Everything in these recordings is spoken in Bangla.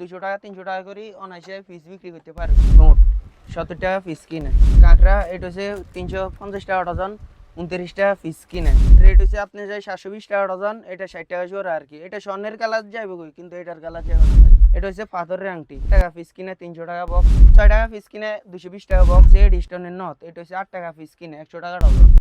দুশো টাকা তিনশো টাকা করে অনায়াসে পিস বিক্রি করতে পারবে। মোট সত্তর টাকা পিস কিনে। কাঁকড়া এটা হচ্ছে তিনশো পঞ্চাশ টাকা ডজন উনত্রিশ টাকা পিস কিনে। রেট হচ্ছে আপনি যাই সাতশো বিশ টাকা ডজন এটা ষাট টাকা জোড়া আর কি। এটা স্বর্ণের কালার যাইবে কই? কিন্তু এটার কালার যাবে না। এটা হচ্ছে পাথরের আংটি। টাকা পিস কিনে তিনশো টাকা বক্স ছয় টাকা পিস কিনে দুশো বিশ টাকা বক্স এড স্টোনের নথ এটা হচ্ছে আট টাকা পিস কিনে একশো টাকা ডজন।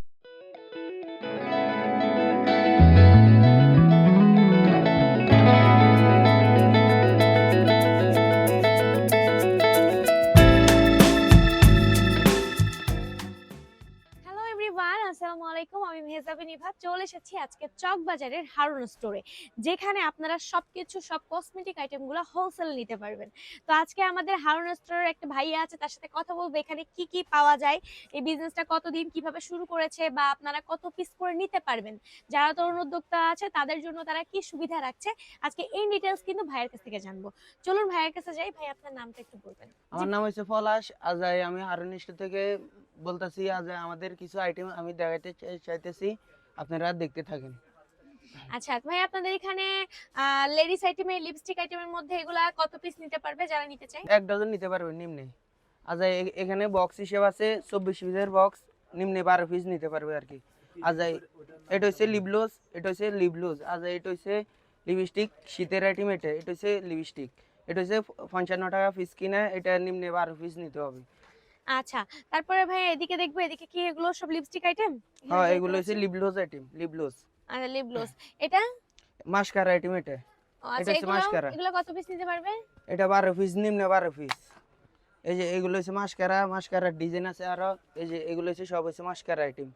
এসেছি আজকে চক বাজারের হারুন স্টোরে যেখানে আপনারা সবকিছু সব কসমেটিক আইটেমগুলো হোলসেল নিতে পারবেন। তো আজকে আমাদের হারুন স্টোরের একটা ভাইয়া আছে তার সাথে কথা বলব এখানে কি কি পাওয়া যায় এই বিজনেসটা কতদিন কীভাবে শুরু করেছে বা আপনারা কত পিস করে নিতে পারবেন। যারা তরুণ উদ্যোক্তা আছে তাদের জন্য তারা কি সুবিধা রাখছে আজকে এই ডিটেলস কিন্তু ভাইয়ের কাছ থেকে জানব। চলুন ভাইয়ের কাছে যাই ভাই আপনার নামটা একটু বলবেন। আমার নাম হচ্ছে পলাশ আজ আমি হারুন স্টোর থেকে বলতেছি আজ আমাদের কিছু আইটেম আমি দেখাতে চাইতেছি। আপনারা দেখতে থাকেন। আচ্ছা ভাই আপনাদের এখানে লেডিস আইটেমের লিপস্টিক আইটেমের মধ্যে এগুলা কত পিস নিতে পারবে? যারা নিতে চায়। এক ডজন নিতে পারবেন নিম্নে। এ- এখানে বক্স হিসেব আছে চব্বিশ পিসের বক্স নিম্নে বারো পিস নিতে পারবে আর কি। আজ এটা হচ্ছে লিবলোজ এটা হচ্ছে লিবলোজ আজ এটা হচ্ছে লিপস্টিক শীতের আইটেম এটা এটা হচ্ছে লিপস্টিক এটা হচ্ছে পঞ্চান্ন টাকা পিস কিনা এটা নিম্নে বারো পিস নিতে হবে। আচ্ছা তারপরে ভাই এদিকে দেখব এদিকে কি এগুলো সব লিপস্টিক আইটেম হ্যাঁ এগুলো হচ্ছে লিবলোজ আইটেম লিবলোজ আচ্ছা লিপ গ্লোস এটা? মাস্কার আইটেম এটা। ও, আচ্ছা হচ্ছে mascara। এগুলো কত পিস নিতে পারবে? এটা বারো পিস নিম্নে বারো পিস এই যে এগুলো হচ্ছে মাস্কারা মাস্কারার ডিজাইন আছে আরও। এই যে এগুলো হচ্ছে সব হচ্ছে মাস্কারা আইটেম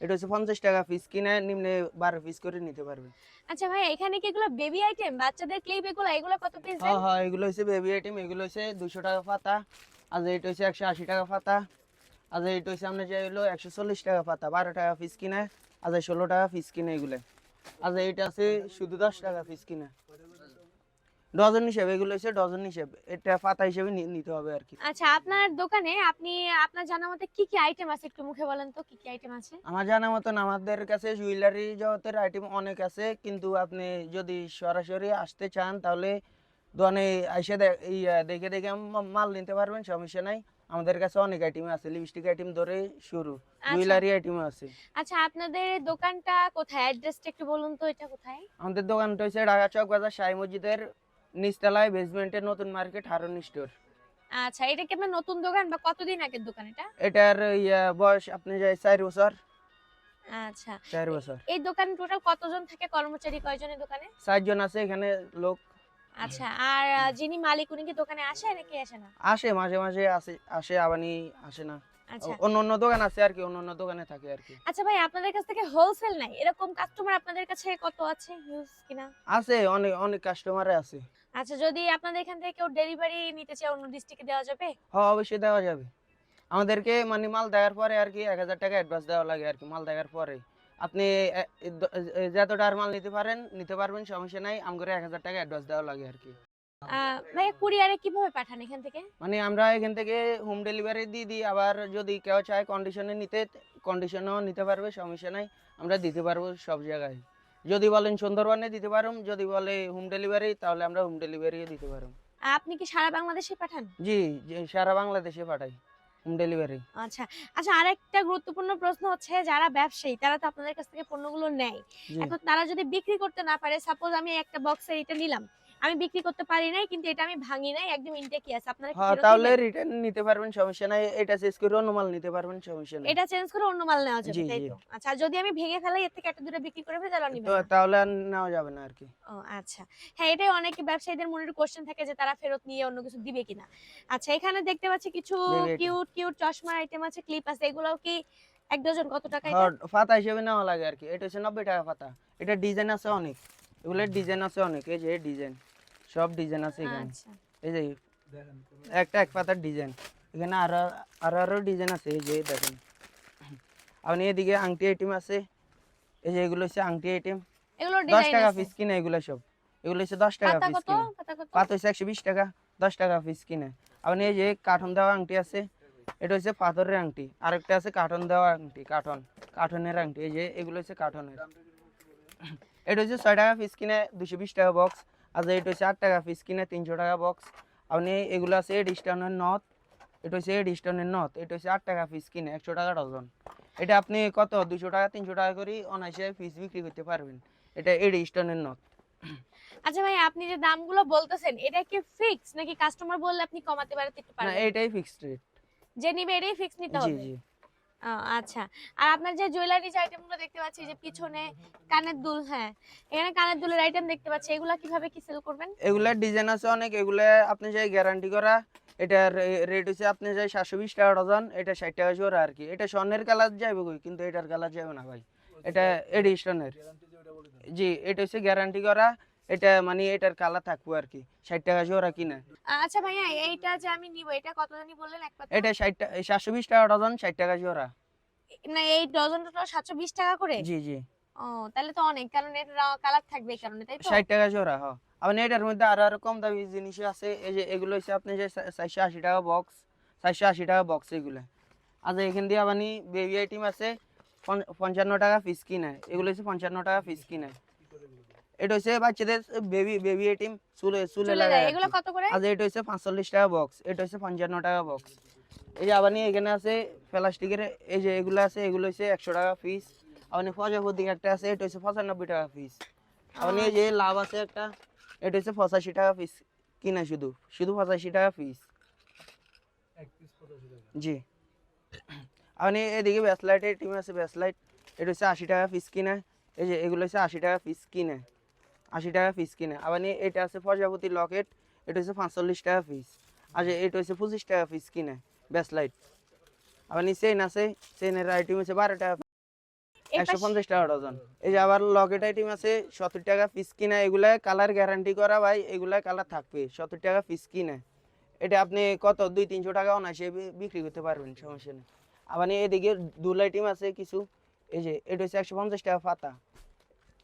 এটা হচ্ছে পঞ্চাশ টাকা পিস কিনে নিম্নে বারো পিস করে নিতে পারবে। আচ্ছা ভাই এখানে কি এগুলো বেবি আইটেম বাচ্চাদের ক্লিপ এগুলো এগুলো কত পিস হ্যাঁ হ্যাঁ এগুলো হচ্ছে বেবি আইটেম এগুলো হচ্ছে দুশো টাকা পাতা। আর এটা হচ্ছে একশো আশি টাকা পাতা। আর এটা হচ্ছে আপনার যে হলো একশো চল্লিশ টাকা পাতা বারো টাকা পিস কিনে আর ষোলো টাকা পিস কিনে এগুলো। আর এটা আছে শুধু দশ টাকা পিস কিনে। ডজন হিসেবে এগুলো হচ্ছে ডজন হিসেবে। এটা পাতা হিসেবে নিতে হবে আর কি। আচ্ছা আপনার দোকানে আপনি আপনার জানা মতে কি কি আইটেম আছে একটু মুখে বলেন তো কি কি আইটেম আছে? আমার জানা মতন আমাদের কাছে জুয়েলারি জগতের আইটেম অনেক আছে কিন্তু আপনি যদি সরাসরি আসতে চান তাহলে দোকানে এই, দেখে দেখে মাল নিতে পারবেন সমস্যা নাই। আমাদের কাছে অনেক আইটেম আছে লিপস্টিক আইটেম ধরে শুরু। জুয়েলারি আইটেম আছে। আচ্ছা আপনাদের দোকানটা কোথায়? অ্যাড্রেসটা একটু বলুন তো এটা কোথায়? আমাদের দোকানটা হচ্ছে ঢাকা চক বাজার শাহী মসজিদের নিচতলায় বেসমেন্টের নতুন মার্কেট হারুন স্টোর আচ্ছা এটা কি আপনার নতুন দোকান বা কতদিন আগের দোকান এটা? এটার ইয়া, বয়স আপনি যাই চার বছর। আচ্ছা। চার বছর। এই দোকানে টোটাল কতজন থাকে? কর্মচারী কয়জনের দোকানে? চারজন আছে এখানে লোক। আচ্ছা আর যিনি মালিক উনি কি দোকানে আসে নাকি আসে না? আসে মাঝে মাঝে আসে আসে আবানি আসে না। আচ্ছা। অন্য অন্য দোকান আছে আর কি অন্য অন্য দোকানে থাকে আর কি। আচ্ছা ভাই আপনাদের কাছ থেকে হোলসেল নাই এরকম কাস্টমার আপনাদের কাছে কত আছে ইউজ কিনা? আছে অনেক অনেক কাস্টমার আছে। আচ্ছা যদি আপনাদের এখান থেকে কেউ ডেলিভারি নিতে চায় অন্য ডিস্ট্রিক্টে দেওয়া যাবে? হ্যাঁ অবশ্যই দেওয়া যাবে। আমাদেরকে মানে মাল দেওয়ার পরে আর কি এক হাজার টাকা অ্যাডভান্স দেওয়া লাগে আর কি মাল দেওয়ার পরে। আপনি যতটার মাল নিতে পারেন নিতে পারবেন সমস্যা নাই। আমাকে এক হাজার টাকা অ্যাডভান্স দেওয়া লাগে আর কি। আহ, ভাই কুরিয়ারে কীভাবে পাঠান এখান থেকে? মানে আমরা এখান থেকে হোম ডেলিভারি দিয়ে দিই। আবার যদি কেউ চায় কন্ডিশনে নিতে কন্ডিশনেও নিতে পারবে সমস্যা নাই। আমরা দিতে পারব সব জায়গায়। যদি বলেন সুন্দরবনে দিতে পারো যদি বলে হোম ডেলিভারি তাহলে আমরা হোম ডেলিভারি দিতে পারব আপনি কি সারা বাংলাদেশে পাঠান? জি জি, সারা বাংলাদেশে পাঠাই। হোম ডেলিভারি আচ্ছা আচ্ছা আরেকটা গুরুত্বপূর্ণ প্রশ্ন হচ্ছে যারা ব্যবসায়ী তারা তো আপনাদের কাছ থেকে পণ্যগুলো নেয়। এখন তারা যদি বিক্রি করতে না পারে সাপোজ আমি একটা বক্সের এটা নিলাম আমি বিক্রি করতে পারি নাই কিন্তু এটা আমি ভাঙি নাই একদম ইনটেকই আছে। আপনারা হ্যাঁ তাহলে? রিটার্ন নিতে পারবেন সমস্যা নাই এটা শেষ করে অন্য মাল নিতে পারবেন সমস্যা নাই। এটা চেঞ্জ করে অন্য মাল নেওয়া যাবে তাই তো? আচ্ছা যদি আমি ভেঙে ফেলাই এর থেকে একটা দুটো বিক্রি করে ফেলি তাহলে নিবেন? তাহলে আর নেওয়া যাবে না আর কি ও আচ্ছা। হ্যাঁ এটাই অনেক ব্যবসায়ীদের মনের কোশ্চেন থাকে যে তারা ফেরত নিয়ে অন্য কিছু দিবে কিনা। আচ্ছা এখানে দেখতে পাচ্ছি কিছু কিউট কিউট চশমার আইটেম আছে ক্লিপ আছে এগুলোও কি এক ডজন কত টাকা এটা? হ্যাঁ, পাতা হিসেবে নেওয়া লাগে আর কি এটা হচ্ছে নব্বই টাকা পাতা এটা ডিজাইন আছে অনেক। এগুলোর ডিজাইন আছে অনেক এই যে ডিজাইন সব ডিজাইন আছে এখানে। আচ্ছা। এই যে একটা এক পাতার ডিজাইন। এখানে আরও আরও আরও ডিজাইন আছে এই যে দেখেন। আপনি এদিকে আংটি আইটেম আছে এই যে এগুলো হচ্ছে আংটি আইটেম এগুলো দশ ডিজাইন টাকা পিস কিনে এগুলো সব। এগুলো হচ্ছে দশ টাকা পিস কত? কিনে। পাতা হচ্ছে একশো বিশ টাকা দশ টাকা পিস কিনে। আপনি এই যে কার্টন দেওয়া আংটি আছে এটা হচ্ছে পাথরের আংটি। আরেকটা আছে কার্টন দেওয়া আংটি কার্টন কার্টনের আংটি। এই যে এগুলো হচ্ছে কার্টনের এটা হচ্ছে ছয় টাকা পিস কিনে দুশো বিশ টাকা বক্স আচ্ছা এটা হচ্ছে আট টাকা পিস কিনে তিনশো টাকা বক্স আপনি এগুলো আছে ডিস্টানের নথ এটা হচ্ছে ডিস্টানের নথ এটা হচ্ছে আট টাকা পিস কিনে একশো টাকা ডজন এটা আপনি কত? দুশো টাকা তিনশো টাকা করে অনায়াসে পিস বিক্রি করতে পারবেন। এটা এডি স্টোনের নথ আচ্ছা ভাই আপনি যে দামগুলো বলতেছেন এটা কি ফিক্স নাকি কাস্টমার বললে আপনি কমাতে বাড়াতে একটু না এটাই ফিক্সড রেট যে নিবে এটাই ফিক্স নিতে হবে? জি। ও, আচ্ছা। আর আপনার যে জুয়েলারি আইটেমগুলো দেখতে পাচ্ছি যে পিছনে কানের দুল হ্যাঁ এখানে কানের দুলের আইটেম দেখতে পাচ্ছি এগুলা কীভাবে কি সেল করবেন? এগুলার ডিজাইন আছে অনেক এগুলা আপনি যাই গ্যারান্টি করা এটার রেট হচ্ছে আপনি যাই সাতশো বিশ টাকা ডজন এটা ষাট টাকা জোড়া আর কি। এটা স্বর্ণের কালার যাবে কই? কিন্তু এটার কালার যাবে না ভাই। এটা এডিশনের জি এটা হচ্ছে গ্যারান্টি করা। এটা মানে এটার কালার থাকব আর কি ষাট টাকা জোড়া কিনা। আচ্ছা ভাইয়া এইটা যে আমি নিব এটা কত জানি বললেন? এক পাতা এটা ষাট টাকা সাতশো বিশ টাকা ডজন ষাট টাকা জোড়া না এই ডজনটা তো সাতশো বিশ টাকা করে? জি জি। ও তাহলে তো অনেক কারণ এর কালার থাকবে এই কারণে তাই তো? ষাট টাকা জোড়া হ। আপনি এটার মধ্যে আরও আরও কম দামি জিনিস আছে এই যে এগুলো হচ্ছে আপনি যে চারশো আশি টাকা বক্স চারশো আশি টাকা বক্স এগুলো। আচ্ছা এখান দিয়ে আপনি বেবি আইটেম আছে পঞ্চ- পঞ্চান্ন টাকা পিস কিনে। এগুলো হচ্ছে পঞ্চান্ন টাকা পিস কিনে। এটা হচ্ছে বাচ্চাদের বেবি বেবি আইটেম চুলে চুলে চলে লাগায় আর এগুলো কত করে? আচ্ছা এটা হচ্ছে পাঁচচল্লিশ টাকা বক্স এটা হচ্ছে পঞ্চান্ন টাকা বক্স এই যে আপনি এখানে আছে প্লাস্টিকের এই যে এগুলো আছে এগুলো হচ্ছে একশো টাকা পিস আপনি প্রজাপতি একটা আছে এটা হচ্ছে পঁচানব্বই টাকা পিস আপনি এই যে লাভ আছে একটা এটা হচ্ছে পঁচাশি টাকা পিস কিনা শুধু শুধু পঁচাশি টাকা পিস জি। আপনি এদিকে ব্যাসলাইটের টিম আছে ব্যাসলাইট এটা হচ্ছে আশি টাকা পিস কিনা। এই যে এগুলো হচ্ছে আশি টাকা পিস কিনে আশি টাকা পিস কিনে। আপনি এটা আছে প্রজাপতি লকেট এটা হচ্ছে পাঁচচল্লিশ টাকা পিস আচ্ছা এটা হচ্ছে পঁচিশ টাকা পিস কিনে ব্যাসলাইট। আপনি চেইন আছে চেইনের আইটেম হচ্ছে বারো টাকা একশো পঞ্চাশ টাকা ডজন। এই যে আবার লকেট আইটেম আছে সত্তর টাকা পিস কিনা এগুলা কালার গ্যারান্টি করা ভাই এগুলা কালার থাকবে। সত্তর টাকা পিস কিনে। এটা আপনি কত? দুই তিনশো টাকা অনায়াসে বিক্রি করতে পারবেন সমস্যা নেই। আবার এদিকে দুল আইটেম আছে কিছু। এই যে এটা হচ্ছে একশো পঞ্চাশ টাকা পাতা।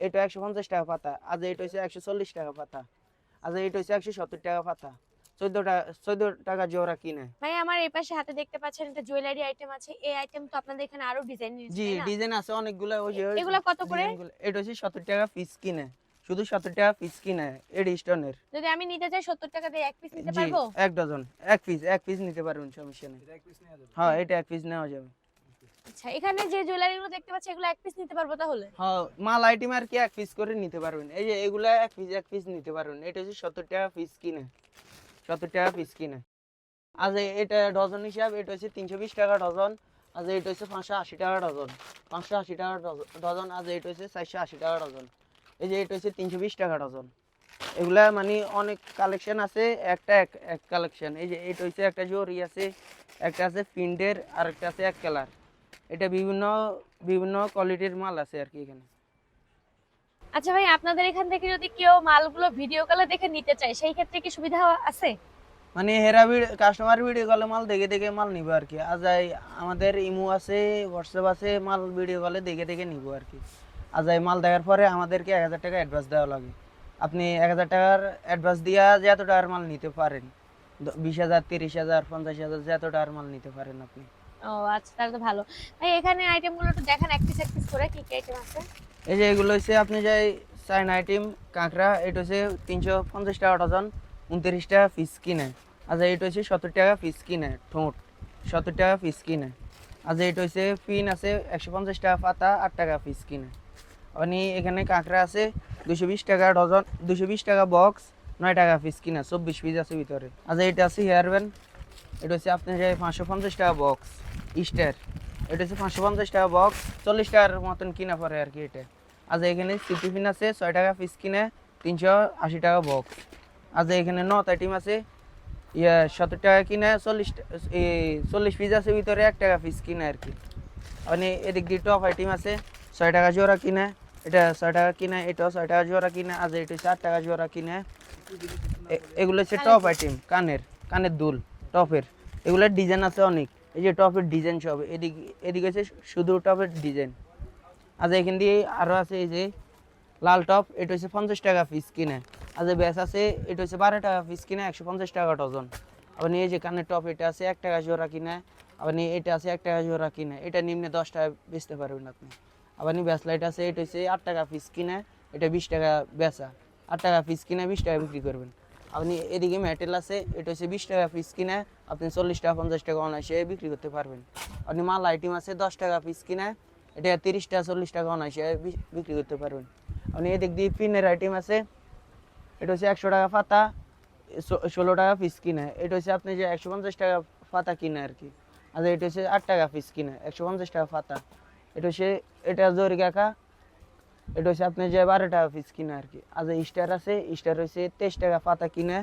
এটা একশো পঞ্চাশ টাকা পাতা। আজ এটা হচ্ছে একশো চল্লিশ টাকা পাতা। আজ এটা হচ্ছে একশো সত্তর টাকা পাতা। চোদ্দ টাকা চোদ্দ টাকা জোড়া কিনে। ভাই আমার এই পাশে হাতে দেখতে পাচ্ছেন একটা জুয়েলারি আইটেম আছে। এই আইটেম তো আপনাদের এখানে আরও ডিজাইন জি ডিজাইন আছে অনেকগুলো ওই যে ওই কত করে? এটা হচ্ছে সত্তর টাকা পিস কিনে। শুধু সত্তর টাকা পিস কিনে এডি স্টোনের যদি আমি নিতে চাই সত্তর টাকা দিয়ে এক পিস নিতে পারব? এক ডজন এক পিস এক পিস নিতে পারবেন সমস্যা নেই। হ্যাঁ এটা এক পিস নেওয়া যাবে। আচ্ছা এখানে যে জুয়েলারি গুলো দেখতে পাচ্ছি, এগুলো এক পিস নিতে পারব তাহলে? হ্যাঁ মাল আইটেম আর কি এক পিস করে নিতে পারবেন। এই যে এগুলা এক পিস এক পিস নিতে পারবেন। এটা হচ্ছে সত্তর টাকা পিস কিনে। সত্তর টাকা পিস কিনে। আজ এটা ডজন হিসাব, এটা হচ্ছে তিনশো বিশ টাকা ডজন আজ এটা হচ্ছে পাঁচশো আশি টাকা ডজন পাঁচশো আশি টাকা ডজন আজ এটা হচ্ছে চারশো আশি টাকা ডজন এই যে এটা হচ্ছে তিনশো বিশ টাকা ডজন এগুলা মানে অনেক কালেকশন আছে, একটা এক কালেকশন এই যে এটা হচ্ছে একটা জরি আছে, একটা আছে প্রিন্টের আর একটা আছে এক কালার এটা বিভিন্ন বিভিন্ন কোয়ালিটির মাল আছে আর কি এখানে। আচ্ছা ভাই আপনাদের এখান থেকে যদি কেউ মালগুলো ভিডিও কলে দেখে নিতে চায় সেই ক্ষেত্রে কি সুবিধা আছে? মানে হেরা কাস্টমার ভিডিও কলে মাল দেখে দেখে মাল নিব আর কি। আজ আমাদের ইমো আছে হোয়াটসঅ্যাপ আছে মাল ভিডিও কলে দেখে দেখে নিব আর কি। আজ মাল দেখার পরে আমাদেরকে এক হাজার টাকা অ্যাডভান্স দেওয়া লাগে। আপনি এক হাজার টাকার অ্যাডভান্স দিয়া যে এত টাকার মাল নিতে পারেন বিশ হাজার তিরিশ হাজার পঞ্চাশ হাজার যত টাকার মাল নিতে পারেন আপনি। ও আচ্ছা তাহলে তো ভালো। ভাই, এখানে আইটেমগুলো একটু দেখান, এক পিস করে, কি কি আইটেম আছে? এই যে এগুলো হচ্ছে আপনি যাই চাইনা আইটেম কাঁকড়া, এটা হচ্ছে তিনশো পঞ্চাশ টাকা ডজন, উনত্রিশ টাকা পিস কিনে। আচ্ছা এটা হচ্ছে সত্তর টাকা পিস কিনে, ঠোঁট। সত্তর টাকা পিস কিনে। আচ্ছা এটা হচ্ছে পিন আছে, একশো পঞ্চাশ টাকা পাতা, আট টাকা পিস কিনে। আপনি এখানে কাঁকড়া আছে, দুশো বিশ টাকা ডজন, দুশো বিশ টাকা বক্স নয় টাকা পিস কিনা, চব্বিশ পিস আছে ভিতরে। আচ্ছা এটা আছে হেয়ার ব্যান্ড এটা হচ্ছে আপনি যাই পাঁচশো পঞ্চাশ টাকা বক্স স্টার এটা হচ্ছে পাঁচশো পঞ্চাশ টাকা বক্স চল্লিশ টাকার মতন কিনা পড়ে আর কি এটা। আজ এখানে সিটি পিন আছে ছয় টাকা পিস কিনে তিনশো আশি টাকা বক্স আজ এখানে নত আইটেম আছে ইয়া সত্তর টাকা কিনে চল্লিশ চল্লিশ পিস আছে ভিতরে এক টাকা পিস কিনে আর কি। মানে এদিক দিয়ে টপ আইটেম আছে ছয় টাকা জোড়া কিনে এটা ছয় টাকা কিনে এটাও ছয় টাকা জোড়া কিনে আজ এটা চার টাকা জোড়া কিনে। এগুলো হচ্ছে টপ আইটেম কানের কানের দুল। টপের। এগুলোর ডিজাইন আছে অনেক। এই যে টপের ডিজাইন সব, এদিক, এদিকে হচ্ছে শুধু টপের ডিজাইন আজ এখান দিয়ে আরও আছে এই যে লাল টপ, এটা হচ্ছে পঞ্চাশ টাকা পিস কিনে। আজ ব্যাস আছে, এটা হচ্ছে বারো টাকা পিস কিনে, একশো পঞ্চাশ টাকা ডজন। আপনি এই যে কানের টপ, এটা আছে এক টাকা জোড়া কিনে আপনি এটা আছে এক টাকা জোড়া কিনে। এটা নিম্নে দশ টাকা বেচতে পারবেন আপনি। আপনি ব্যাস লাইট আছে, এটা হচ্ছে আট টাকা পিস কিনে, এটা বিশ টাকা বেচা। আট টাকা পিস কিনে বিশ টাকা বিক্রি করবেন। আপনি এদিকে মেটেল আছে, এটা হচ্ছে বিশ টাকা পিস কিনে, আপনি চল্লিশ টাকা, পঞ্চাশ টাকা অনায়াসে বিক্রি করতে পারবেন। আপনি মাল আইটেম আছে দশ টাকা পিস কিনে, এটা তিরিশ টাকা, চল্লিশ টাকা অনায়াসে বিক্রি করতে পারবেন। আপনি এদিক দিয়ে পিনের আইটেম আছে, এটা হচ্ছে একশো টাকা পাতা ষোলো টাকা পিস কিনে, এটা হচ্ছে আপনি যে একশো পঞ্চাশ টাকা পাতা কিনে আর কি, আর এটা হচ্ছে আট টাকা পিস কিনে, একশো পঞ্চাশ টাকা পাতা এটা হচ্ছে, এটা জরি কাকা এটা হচ্ছে আপনি যে বারো টাকা পিস কিনে আর কি। আর স্টার আছে স্টার হচ্ছে তেইশ টাকা পাতা কিনে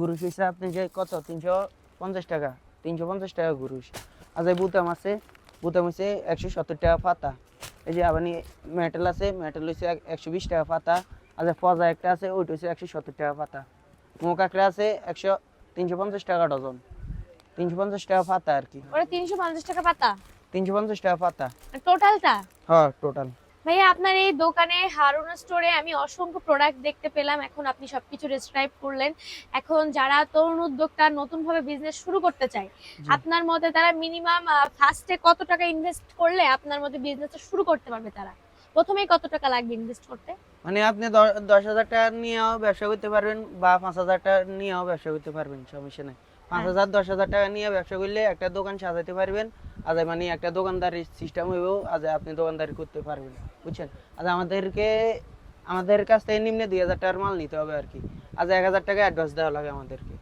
গুরুষ হচ্ছে আপনি যে কত? তিনশো পঞ্চাশ টাকা তিনশো পঞ্চাশ টাকা গুরুষ আর যে বুতাম আছে বুতাম হচ্ছে একশো সত্তর টাকা পাতা। এই যে আপনি মেটেল আছে মেটেল হচ্ছে একশো বিশ টাকা পাতা। আর যে ফজা একটা আছে ওইটা হচ্ছে একশো সত্তর টাকা পাতা। মো কাঁকড়া আছে একশো তিনশো পঞ্চাশ টাকা ডজন। তিনশো পঞ্চাশ টাকা পাতা আর কি। তিনশো পঞ্চাশ টাকা পাতা? তিনশো পঞ্চাশ টাকা পাতা। টোটালটা হ্যাঁ টোটাল ভাইয়া আপনার এই দোকানে হারুন স্টোরে আমি অসংখ্য প্রোডাক্ট দেখতে পেলাম। এখন আপনি সবকিছু ডেসক্রাইব করলেন। এখন যারা তরুণ উদ্যোক্তা নতুন ভাবে বিজনেস শুরু করতে চায় আপনার মতে তারা মিনিমাম ফার্স্টে কত টাকা ইনভেস্ট করলে আপনার মতে বিজনেসটা শুরু করতে পারবে তারা? প্রথমেই কত টাকা লাগবে ইনভেস্ট করতে? মানে আপনি দশ হাজার টাকা নিয়েও ব্যবসা করতে পারবেন বা পাঁচ হাজার টাকা নিয়েও ব্যবসা করতে পারবেন সমস্যা নাই। পাঁচ হ্যাঁ। হাজার দশ হাজার টাকা নিয়ে ব্যবসা করলে একটা দোকান সাজাতে পারবেন। আজ মানে একটা দোকানদারি সিস্টেম হইবেও আজ আপনি দোকানদারি করতে পারবেন বুঝছেন? আজ আমাদেরকে আমাদের কাছ থেকে নিম্নে দুই হাজার টাকার মাল নিতে হবে আর কি আজ এক হাজার টাকা অ্যাডভান্স দেওয়া লাগে আমাদেরকে।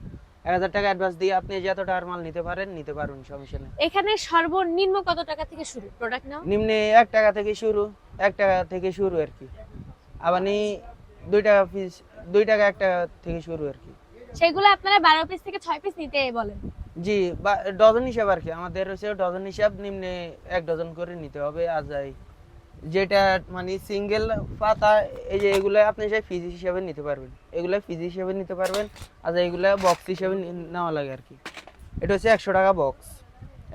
এক হাজার টাকা অ্যাডভান্স দিয়ে আপনি যত টাকার মাল নিতে পারেন নিতে পারবেন সমস্যা নেই। এখানে সর্বনিম্ন কত টাকা থেকে শুরু? প্রোডাক্ট নাও। নিম্নে এক টাকা থেকে শুরু এক টাকা থেকে শুরু আর কি আবার দুই টাকা পিস দুই টাকা এক টাকা থেকে শুরু আর কি সেগুলো আপনারা বারো পিস থেকে ছয় পিস নিতে বলেন। জি ডজন হিসাব আর কি। আমাদের হচ্ছে ডজন হিসাব নিম্নে এক ডজন করে নিতে হবে আর যাই। যেটা মানে সিঙ্গেল পাতা, এই যে এগুলো আপনি সেই ফিজ হিসাবে নিতে পারবেন। এগুলো ফিজ হিসাবে নিতে পারবেন আর এগুলো বক্স হিসাবে নেওয়া লাগে আর কি। এটা হচ্ছে একশো টাকা বক্স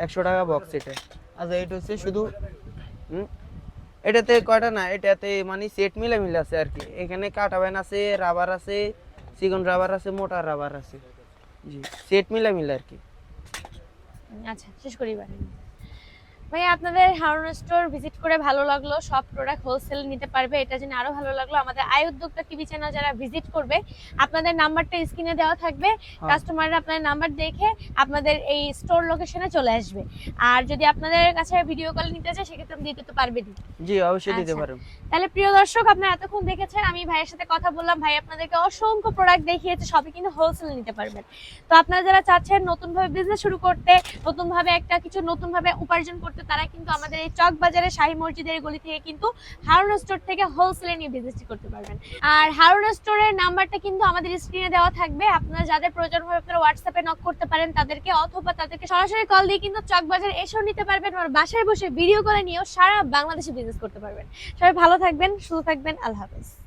একশো টাকা বক্স এটা। আচ্ছা এটা হচ্ছে শুধু এটাতে কয়টা না, এটাতে মানে সেট মিলে মিলে আছে আর কি। এখানে কাটা আছে রাবার আছে চিকন রাবার আছে, মোটা রাবার আছে। জি সেট মিলা মিলে আর কি। আচ্ছা শেষ করি এবার। ভাই আপনাদের হারুন স্টোর ভিজিট করে ভালো লাগল সব প্রোডাক্ট হোলসেল নিতে পারবে এটা জেনে আরও ভালো লাগল। আমাদের আয় উদ্যোক্তা টিভি চ্যানেল যারা ভিজিট করবে আপনাদের নাম্বারটা স্ক্রিনে দেওয়া থাকবে কাস্টমাররা আপনাদের নাম্বার দেখে আপনাদের এই স্টোর লোকেশনে চলে আসবে। আর যদি আপনাদের কাছে ভিডিও কল নিতে চায় সেক্ষেত্রে দিতে তো পারবেনই। জি অবশ্যই দিতে আচ্ছা। পারেন তাহলে প্রিয় দর্শক আপনারা এতক্ষণ দেখেছেন আমি ভাইয়ের সাথে কথা বললাম ভাই আপনাদেরকে অসংখ্য প্রোডাক্ট দেখিয়েছে সবই কিন্তু হোলসেল নিতে পারবেন। তো আপনারা যারা চাচ্ছেন নতুন ভাবে বিজনেস শুরু করতে নতুন ভাবে একটা কিছু নতুন ভাবে উপার্জন করতে তারা কিন্তু আমাদের এই চক বাজারে শাহী মসজিদের গলি থেকে কিন্তু হারুন স্টোর থেকে হোলসেলে নিয়ে বিজনেসটি করতে পারবেন। আর হারুন স্টোরের নাম্বারটা কিন্তু আমাদের স্ক্রিনে দেওয়া থাকবে। আপনারা যাদের প্রয়োজন হবে আপনারা হোয়াটসঅ্যাপে নক করতে পারেন তাদেরকে, অথবা তাদেরকে সরাসরি কল দিয়ে কিন্তু চক বাজার এসেও নিতে পারবেন আর বাসায় বসে ভিডিও কলে নিয়েও সারা বাংলাদেশে বিজনেস করতে পারবেন। সবাই ভালো থাকবেন, সুস্থ থাকবেন, আল্লাহ হাফেজ।